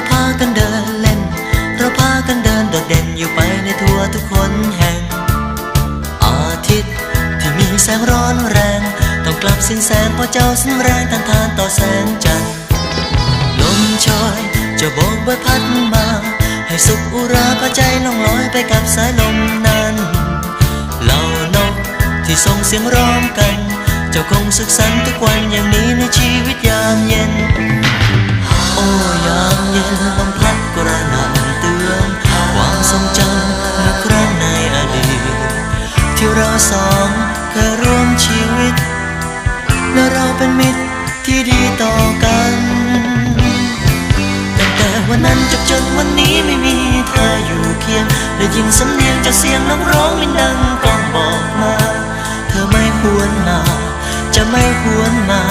เราพากันเดินเล่น เราพากันเดินโดดเด่นอยู่ไปในทั่วทุกคนแห่ง อาทิตย์ที่มีแสงร้อนแรง ต้องกลับสิ้นแสงเพราะเจ้าสิ้นแรงต้านทานต่อแสงจันทร์ลมโชยจะโบกใบพัดมา ให้สุขอุราพาใจล่องลอยไปกับสายลมนั้นเหล่านกที่ส่งเสียงร้องกัน เจ้าคงสุขสันต์ทุกวันอย่างนี้ในชีวิต ที่เราสองเคยร่วมชีวิต และเราเป็นมิตรที่ดีต่อกันตั้งแต่วันนั้นจบจนวันนี้ไม่มีเธออยู่เคียงได้ยินสำเนียงจากเสียงน้องร้องมินดังก้องบอกมา เธอไม่ควรมา จะไม่ควรมา